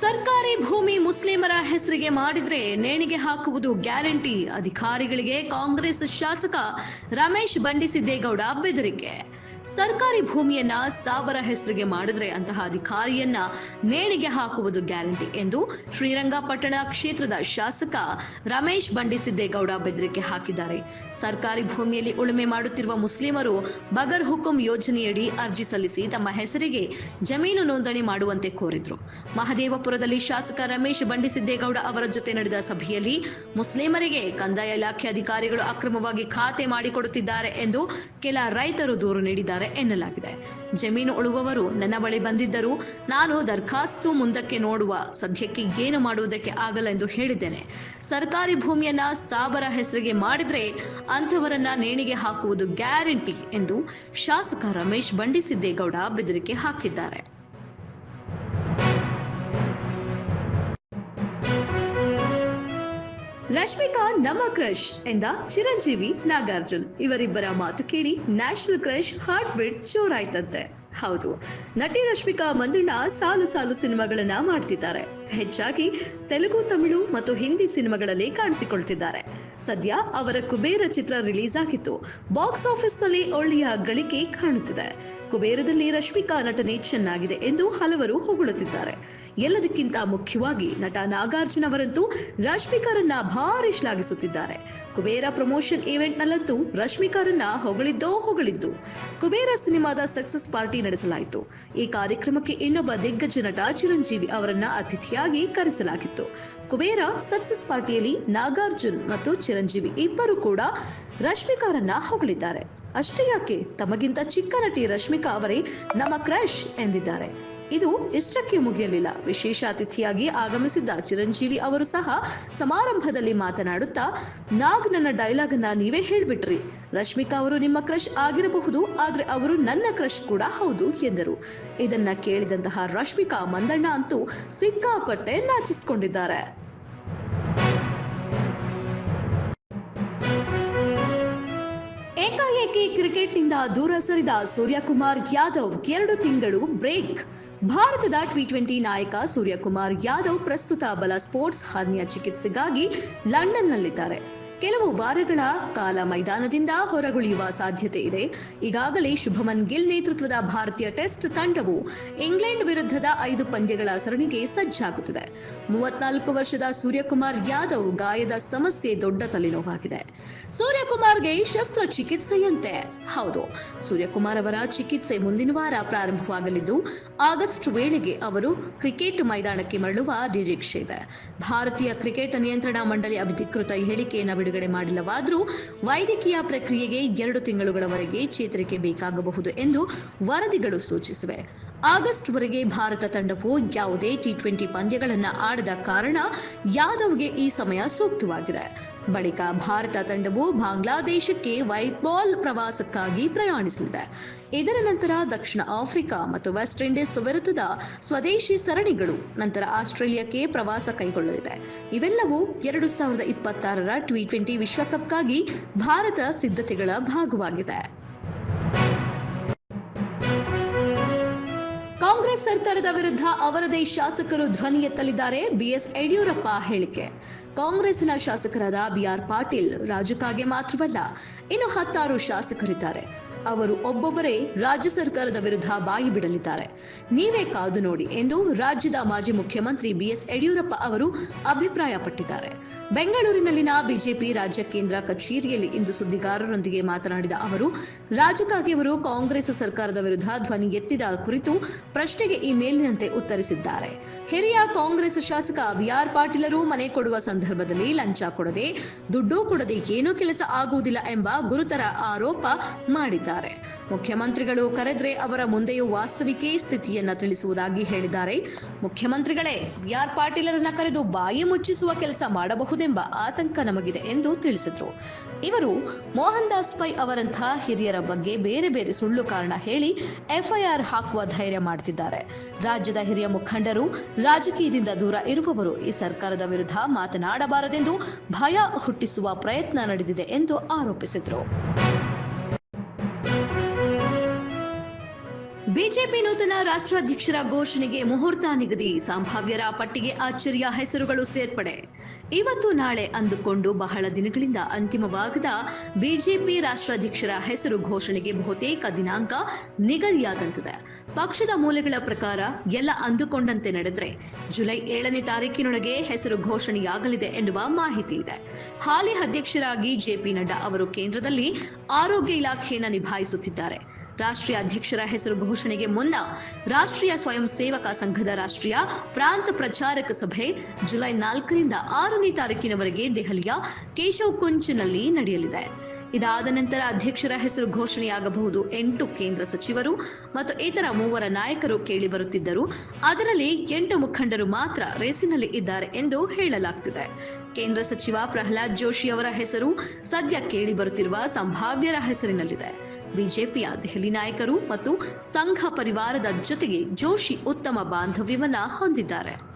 ಸರ್ಕಾರಿ ಭೂಮಿ ಮುಸ್ಲಿಮರ ಹೆಸರಿಗೆ ಮಾಡಿದ್ರೆ ನೇಣಿಗೆ ಹಾಕುವುದು ಗ್ಯಾರಂಟಿ, ಅಧಿಕಾರಿಗಳಿಗೆ ಕಾಂಗ್ರೆಸ್ ಶಾಸಕ ರಮೇಶ್ ಬಂಡಿಸಿದ್ದೇಗೌಡ ಬೆದರಿಕೆ. ಸರ್ಕಾರಿ ಭೂಮಿಯನ್ನ ಸಾವರ ಹೆಸರಿಗೆ ಮಾಡಿದ್ರೆ ಅಂತಹ ಅಧಿಕಾರಿಯನ್ನ ನೇಣಿಗೆ ಹಾಕುವುದು ಗ್ಯಾರಂಟಿ ಎಂದು ಶ್ರೀರಂಗಪಟ್ಟಣ ಕ್ಷೇತ್ರದ ಶಾಸಕ ರಮೇಶ್ ಬಂಡಿಸಿದ್ದೇಗೌಡ ಬೆದರಿಕೆ ಹಾಕಿದ್ದಾರೆ. ಸರ್ಕಾರಿ ಭೂಮಿಯಲ್ಲಿ ಉಳುಮೆ ಮಾಡುತ್ತಿರುವ ಮುಸ್ಲಿಮರು ಬಗರ್ ಹುಕುಂ ಯೋಜನೆಯಡಿ ಅರ್ಜಿ ಸಲ್ಲಿಸಿ ತಮ್ಮ ಹೆಸರಿಗೆ ಜಮೀನು ನೋಂದಣಿ ಮಾಡುವಂತೆ ಕೋರಿದ್ರು. ಮಹದೇವಪುರದಲ್ಲಿ ಶಾಸಕ ರಮೇಶ್ ಬಂಡಿಸಿದ್ದೇಗೌಡ ಅವರ ಜೊತೆ ನಡೆದ ಸಭೆಯಲ್ಲಿ ಮುಸ್ಲಿಮರಿಗೆ ಕಂದಾಯ ಇಲಾಖೆ ಅಧಿಕಾರಿಗಳು ಅಕ್ರಮವಾಗಿ ಖಾತೆ ಮಾಡಿಕೊಡುತ್ತಿದ್ದಾರೆ ಎಂದು ಕೆಲ ರೈತರು ದೂರು ನೀಡಿದ್ದಾರೆ ಎನ್ನಲಾಗಿದೆ. ಜಮೀನು ಉಳುವವರು ನನ್ನ ಬಳಿ ಬಂದಿದ್ದರು ನಾನು ದರ್ಖಾಸ್ತು ಮುಂದಕ್ಕೆ ನೋಡುವ ಸದ್ಯಕ್ಕೆ ಏನು ಮಾಡುವುದಕ್ಕೆ ಆಗಲ್ಲ ಎಂದು ಹೇಳಿದ್ದೇನೆ. ಸರ್ಕಾರಿ ಭೂಮಿಯನ್ನ ಸಾಬರ ಹೆಸರಿಗೆ ಮಾಡಿದ್ರೆ ಅಂಥವರನ್ನ ನೇಣಿಗೆ ಹಾಕುವುದು ಗ್ಯಾರಂಟಿ ಎಂದು ಶಾಸಕ ರಮೇಶ್ ಬಂಡಿಸಿದ್ದೇಗೌಡ ಬೆದರಿಕೆ ಹಾಕಿದ್ದಾರೆ. ರಶ್ಮಿಕಾ ನಮ್ಮ ಕ್ರಶ್ ಎಂದ ಚಿರಂಜೀವಿ ನಾಗಾರ್ಜುನ್. ಇವರಿಬ್ಬರ ಮಾತು ಕೇಳಿ ನ್ಯಾಷನಲ್ ಕ್ರಶ್ ಹಾರ್ಟ್ ಬೀಟ್ ಜೋರಾಯ್ತಂತೆ. ಹೌದು, ನಟಿ ರಶ್ಮಿಕಾ ಮಂದಣ್ಣ ಸಾಲು ಸಾಲು ಸಿನಿಮಾಗಳನ್ನ ಮಾಡ್ತಿದ್ದಾರೆ. ಹೆಚ್ಚಾಗಿ ತೆಲುಗು, ತಮಿಳು ಮತ್ತು ಹಿಂದಿ ಸಿನಿಮಾಗಳಲ್ಲಿ ಕಾಣಿಸಿಕೊಳ್ತಿದ್ದಾರೆ. ಸದ್ಯ ಅವರ ಕುಬೇರ ಚಿತ್ರ ರಿಲೀಸ್ ಆಗಿತ್ತು ಬಾಕ್ಸ್ ಆಫೀಸ್ನಲ್ಲಿ ಒಳ್ಳೆಯ ಗಳಿಕೆ ಕಾಣುತ್ತಿದೆ. ಕುಬೇರದಲ್ಲಿ ರಶ್ಮಿಕಾ ನಟನೆ ಚೆನ್ನಾಗಿದೆ ಎಂದು ಹಲವರು ಹೊಗಳುತ್ತಿದ್ದಾರೆ. ಎಲ್ಲದಕ್ಕಿಂತ ಮುಖ್ಯವಾಗಿ ನಟ ನಾಗಾರ್ಜುನ್ ಅವರಂತೂ ರಶ್ಮಿಕಾರನ್ನ ಭಾರಿ ಶ್ಲಾಘಿಸುತ್ತಿದ್ದಾರೆ. ಕುಬೇರ ಪ್ರಮೋಷನ್ ಈವೆಂಟ್ ನಲ್ಲಂತೂ ರಶ್ಮಿಕಾರನ್ನ ಹೊಗಳಿದ್ದೋ ಹೊಗಳಿದ್ದು, ಕುಬೇರ ಸಿನಿಮಾದ ಸಕ್ಸಸ್ ಪಾರ್ಟಿ ನಡೆಸಲಾಯಿತು. ಈ ಕಾರ್ಯಕ್ರಮಕ್ಕೆ ಇನ್ನೊಬ್ಬ ದಿಗ್ಗಜ ನಟ ಚಿರಂಜೀವಿ ಅವರನ್ನ ಅತಿಥಿಯಾಗಿ ಕರೆಸಲಾಗಿತ್ತು. ಕುಬೇರ ಸಕ್ಸಸ್ ಪಾರ್ಟಿಯಲ್ಲಿ ನಾಗಾರ್ಜುನ್ ಮತ್ತು ಚಿರಂಜೀವಿ ಇಬ್ಬರು ಕೂಡ ರಶ್ಮಿಕಾರನ್ನ ಹೊಗಳಿದ್ದಾರೆ. ಅಷ್ಟೇ ಯಾಕೆ? ತಮಗಿಂತ ಚಿಕ್ಕ ನಟಿ ರಶ್ಮಿಕಾ ಅವರೇ ನಮ್ಮ ಕ್ರಶ್ ಎಂದಿದ್ದಾರೆ. ಇದು ಇಷ್ಟಕ್ಕೆ ಮುಗಿಯಲಿಲ್ಲ. ವಿಶೇಷ ಅತಿಥಿಯಾಗಿ ಆಗಮಿಸಿದ್ದ ಚಿರಂಜೀವಿ ಅವರು ಸಹ ಸಮಾರಂಭದಲ್ಲಿ ಮಾತನಾಡುತ್ತಾ, ನಾಗ್ ನನ್ನ ಡೈಲಾಗ್ ಅನ್ನ ನೀವೇ ಹೇಳ್ಬಿಟ್ರಿ. ರಶ್ಮಿಕಾ ಅವರು ನಿಮ್ಮ ಕ್ರಶ್ ಆಗಿರಬಹುದು, ಆದ್ರೆ ಅವರು ನನ್ನ ಕ್ರಶ್ ಕೂಡ ಹೌದು ಎಂದರು. ಇದನ್ನ ಕೇಳಿದಂತಹ ರಶ್ಮಿಕಾ ಮಂದಣ್ಣ ಅಂತೂ ಸಿಕ್ಕಾಪಟ್ಟೆ ನಾಚಿಸಿಕೊಂಡಿದ್ದಾರೆ. ಏಕಾಏಕಿ ಕ್ರಿಕೆಟ್ನಿಂದ ದೂರ ಸರಿದ ಸೂರ್ಯಕುಮಾರ್ ಯಾದವ್ ಎರಡು ತಿಂಗಳು ಬ್ರೇಕ್. ಭಾರತದ ಟಿ ಟ್ವೆಂಟಿ ನಾಯಕ ಸೂರ್ಯಕುಮಾರ್ ಯಾದವ್ ಪ್ರಸ್ತುತ ಬಲ ಸ್ಪೋರ್ಟ್ಸ್ ಹಾನಿಯ ಚಿಕಿತ್ಸೆಗಾಗಿ ಲಂಡನ್ನಲ್ಲಿದ್ದಾರೆ. ಕೆಲವು ವಾರಗಳ ಕಾಲ ಮೈದಾನದಿಂದ ಹೊರಗುಳಿಯುವ ಸಾಧ್ಯತೆ ಇದೆ. ಈಗಾಗಲೇ ಶುಭಮನ್ ಗಿಲ್ ನೇತೃತ್ವದ ಭಾರತೀಯ ಟೆಸ್ಟ್ ತಂಡವು ಇಂಗ್ಲೆಂಡ್ ವಿರುದ್ಧದ ಐದು ಪಂದ್ಯಗಳ ಸರಣಿಗೆ ಸಜ್ಜಾಗುತ್ತಿದೆ. ಮೂವತ್ನಾಲ್ಕು ವರ್ಷದ ಸೂರ್ಯಕುಮಾರ್ ಯಾದವ್ ಗಾಯದ ಸಮಸ್ಯೆ ದೊಡ್ಡ ತಲೆನೋವಾಗಿದೆ. ಸೂರ್ಯಕುಮಾರ್ಗೆ ಶಸ್ತ್ರಚಿಕಿತ್ಸೆಯಂತೆ. ಹೌದು, ಸೂರ್ಯಕುಮಾರ್ ಅವರ ಚಿಕಿತ್ಸೆ ಮುಂದಿನ ವಾರ ಪ್ರಾರಂಭವಾಗಲಿದ್ದು ಆಗಸ್ಟ್ ವೇಳೆಗೆ ಅವರು ಕ್ರಿಕೆಟ್ ಮೈದಾನಕ್ಕೆ ಮರಳುವ ನಿರೀಕ್ಷೆ ಇದೆ. ಭಾರತೀಯ ಕ್ರಿಕೆಟ್ ನಿಯಂತ್ರಣ ಮಂಡಳಿ ಅಧಿಕೃತ ಹೇಳಿಕೆಯನ್ನು ಬಿಡುಗಡೆ ಮಾಡಿಲ್ಲವಾದರೂ ವೈದ್ಯಕೀಯ ಪ್ರಕ್ರಿಯೆಗೆ ಎರಡು ತಿಂಗಳುಗಳವರೆಗೆ ಚೇತರಿಕೆ ಬೇಕಾಗಬಹುದು ಎಂದು ವರದಿಗಳು ಸೂಚಿಸಿವೆ. ಆಗಸ್ಟ್ ವರೆಗೆ ಭಾರತ ತಂಡವು ಯಾವುದೇ ಟಿ ಟ್ವೆಂಟಿ ಪಂದ್ಯಗಳನ್ನು ಆಡದ ಕಾರಣ ಯಾದವ್ಗೆ ಈ ಸಮಯ ಸೂಕ್ತವಾಗಿದೆ. ಬಳಿಕ ಭಾರತ ತಂಡವು ಬಾಂಗ್ಲಾದೇಶಕ್ಕೆ ವೈಟ್ ಬಾಲ್ ಪ್ರವಾಸಕ್ಕಾಗಿ ಪ್ರಯಾಣಿಸಲಿದೆ. ಇದರ ನಂತರ ದಕ್ಷಿಣ ಆಫ್ರಿಕಾ ಮತ್ತು ವೆಸ್ಟ್ ಇಂಡೀಸ್ ವಿರುದ್ಧದ ಸ್ವದೇಶಿ ಸರಣಿಗಳು, ನಂತರ ಆಸ್ಟ್ರೇಲಿಯಾಕ್ಕೆ ಪ್ರವಾಸ ಕೈಗೊಳ್ಳಲಿದೆ. ಇವೆಲ್ಲವೂ ಎರಡು ಸಾವಿರದ ಇಪ್ಪತ್ತಾರರ ಟ್ವಿ ಟ್ವೆಂಟಿ ವಿಶ್ವಕಪ್ಗಾಗಿ ಭಾರತ ಸಿದ್ಧತೆಗಳ ಭಾಗವಾಗಿದೆ. ಕಾಂಗ್ರೆಸ್ ಸರ್ಕಾರದ ವಿರುದ್ಧ ಅವರದೇ ಶಾಸಕರು ಧ್ವನಿ ಎತ್ತಲಿದ್ದಾರೆ ಬಿಎಸ್ ಯಡಿಯೂರಪ್ಪ ಹೇಳಿಕೆ. ಕಾಂಗ್ರೆಸ್ನ ಶಾಸಕರಾದ ಬಿಆರ್ ಪಾಟೀಲ್ ರಾಜಕಾಗೆ ಮಾತ್ರವಲ್ಲ, ಇನ್ನು ಹತ್ತಾರು ಶಾಸಕರಿದ್ದಾರೆ. ಅವರು ಒಬ್ಬೊಬ್ಬರೇ ರಾಜ್ಯ ಸರ್ಕಾರದ ವಿರುದ್ಧ ಬಾಯಿ ಬಿಡಲಿದ್ದಾರೆ. ನೀವೇ ಕಾದು ನೋಡಿ ಎಂದು ರಾಜ್ಯದ ಮಾಜಿ ಮುಖ್ಯಮಂತ್ರಿ ಬಿಎಸ್ ಯಡಿಯೂರಪ್ಪ ಅವರು ಅಭಿಪ್ರಾಯಪಟ್ಟಿದ್ದಾರೆ. ಬೆಂಗಳೂರಿನಲ್ಲಿನ ಬಿಜೆಪಿ ರಾಜ್ಯ ಕೇಂದ್ರ ಕಚೇರಿಯಲ್ಲಿ ಇಂದು ಸುದ್ದಿಗಾರರೊಂದಿಗೆ ಮಾತನಾಡಿದ ಅವರು, ರಾಜಕಾಗಿ ಅವರು ಕಾಂಗ್ರೆಸ್ ಸರ್ಕಾರದ ವಿರುದ್ಧ ಧ್ವನಿ ಎತ್ತಿದ ಕುರಿತು ಪ್ರಶ್ನೆಗೆ ಈ ಮೇಲಿನಂತೆ ಉತ್ತರಿಸಿದ್ದಾರೆ. ಹಿರಿಯ ಕಾಂಗ್ರೆಸ್ ಶಾಸಕ ಬಿಆರ್ ಪಾಟೀಲರು ಮನೆ ಕೊಡುವ ಸಂದರ್ಭದಲ್ಲಿ ಲಂಚ ಕೊಡದೆ, ದುಡ್ಡು ಕೊಡದೆ ಏನೂ ಕೆಲಸ ಆಗುವುದಿಲ್ಲ ಎಂಬ ಗುರುತರ ಆರೋಪ ಮಾಡಿದ್ದಾರೆ. ಮುಖ್ಯಮಂತ್ರಿಗಳು ಕರೆದ್ರೆ ಅವರ ಮುಂದೆಯೂ ವಾಸ್ತವಿಕೆ ಸ್ಥಿತಿಯನ್ನ ತಿಳಿಸುವುದಾಗಿ ಹೇಳಿದ್ದಾರೆ. ಮುಖ್ಯಮಂತ್ರಿಗಳೇ, ಬಿಆರ್ ಪಾಟೀಲರನ್ನ ಕರೆದು ಬಾಯಿ ಮುಚ್ಚಿಸುವ ಕೆಲಸ ಮಾಡಬಹುದೆಂಬ ಆತಂಕ ನಮಗಿದೆ ಎಂದು ತಿಳಿಸಿದರು. ಇವರು, ಮೋಹನ್ ದಾಸ್ ಪೈ ಅವರಂತಹ ಹಿರಿಯರ ಬಗ್ಗೆ ಬೇರೆ ಬೇರೆ ಸುಳ್ಳು ಕಾರಣ ಹೇಳಿ ಎಫ್ಐಆರ್ ಹಾಕುವ ಧೈರ್ಯ ಮಾಡ್ತಿದ್ದಾರೆ. ರಾಜ್ಯದ ಹಿರಿಯ ಮುಖಂಡರು, ರಾಜಕೀಯದಿಂದ ದೂರ ಇರುವವರು ಈ ಸರ್ಕಾರದ ವಿರುದ್ಧ ಮಾತನಾಡಬಾರದೆಂದು ಭಯ ಹುಟ್ಟಿಸುವ ಪ್ರಯತ್ನ ನಡೆದಿದೆ ಎಂದು ಆರೋಪಿಸಿದರು. ಬಿಜೆಪಿ ನೂತನ ರಾಷ್ಟ್ರಾಧ್ಯಕ್ಷರ ಘೋಷಣೆಗೆ ಮುಹೂರ್ತ ನಿಗದಿ. ಸಂಭಾವ್ಯರ ಪಟ್ಟಿಗೆ ಆಶ್ಚರ್ಯ ಹೆಸರುಗಳು ಸೇರ್ಪಡೆ. ಇವತ್ತು ನಾಳೆ ಅಂದುಕೊಂಡು ಬಹಳ ದಿನಗಳಿಂದ ಅಂತಿಮವಾಗದ ಬಿಜೆಪಿ ರಾಷ್ಟ್ರಾಧ್ಯಕ್ಷರ ಹೆಸರು ಘೋಷಣೆಗೆ ಬಹುತೇಕ ದಿನಾಂಕ ನಿಗದಿಯಾದಂತಿದೆ. ಪಕ್ಷದ ಮೂಲಗಳ ಪ್ರಕಾರ ಎಲ್ಲ ಅಂದುಕೊಂಡಂತೆ ನಡೆದರೆ ಜುಲೈ ಏಳನೇ ತಾರೀಕಿನೊಳಗೆ ಹೆಸರು ಘೋಷಣೆಯಾಗಲಿದೆ ಎನ್ನುವ ಮಾಹಿತಿ ಇದೆ. ಹಾಲಿ ಅಧ್ಯಕ್ಷರಾಗಿ ಜೆಪಿ ನಡ್ಡಾ ಅವರು ಕೇಂದ್ರದಲ್ಲಿ ಆರೋಗ್ಯ ಇಲಾಖೆಯನ್ನು ನಿಭಾಯಿಸುತ್ತಿದ್ದಾರೆ. ರಾಷ್ಟ್ರೀಯ ಅಧ್ಯಕ್ಷರ ಹೆಸರು ಘೋಷಣೆಗೆ ಮುನ್ನ ರಾಷ್ಟ್ರೀಯ ಸ್ವಯಂ ಸೇವಕ ಸಂಘದ ರಾಷ್ಟ್ರೀಯ ಪ್ರಾಂತ ಪ್ರಚಾರಕ ಸಭೆ ಜುಲೈ ನಾಲ್ಕರಿಂದ ಆರನೇ ತಾರೀಕಿನವರೆಗೆ ದೆಹಲಿಯ ಕೇಶವ್ ಕುಂಚ್ನಲ್ಲಿ ನಡೆಯಲಿದೆ. ಇದಾದ ನಂತರ ಅಧ್ಯಕ್ಷರ ಹೆಸರು ಘೋಷಣೆಯಾಗಬಹುದು ಎಂಟು ಕೇಂದ್ರ ಸಚಿವರು ಮತ್ತು ಇತರ ಮೂವರ ನಾಯಕರು ಕೇಳಿ ಬರುತ್ತಿದ್ದರು ಅದರಲ್ಲಿ ಎಂಟು ಮುಖಂಡರು ಮಾತ್ರ ರೇಸಿನಲ್ಲಿ ಇದ್ದಾರೆ ಎಂದು ಹೇಳಲಾಗ್ತಿದೆ. ಕೇಂದ್ರ ಸಚಿವ ಪ್ರಹ್ಲಾದ್ ಜೋಶಿ ಅವರ ಹೆಸರು ಸದ್ಯ ಕೇಳಿ ಬರುತ್ತಿರುವ ಸಂಭಾವ್ಯರ ಹೆಸರಿನಲ್ಲಿದೆ. ಬಿಜೆಪಿಯ ದೆಹಲಿ ನಾಯಕರು ಮತ್ತು ಸಂಘ ಪರಿವಾರದ ಜೊತೆಗೆ ಜೋಶಿ ಉತ್ತಮ ಬಾಂಧವ್ಯವನ್ನ ಹೊಂದಿದ್ದಾರೆ.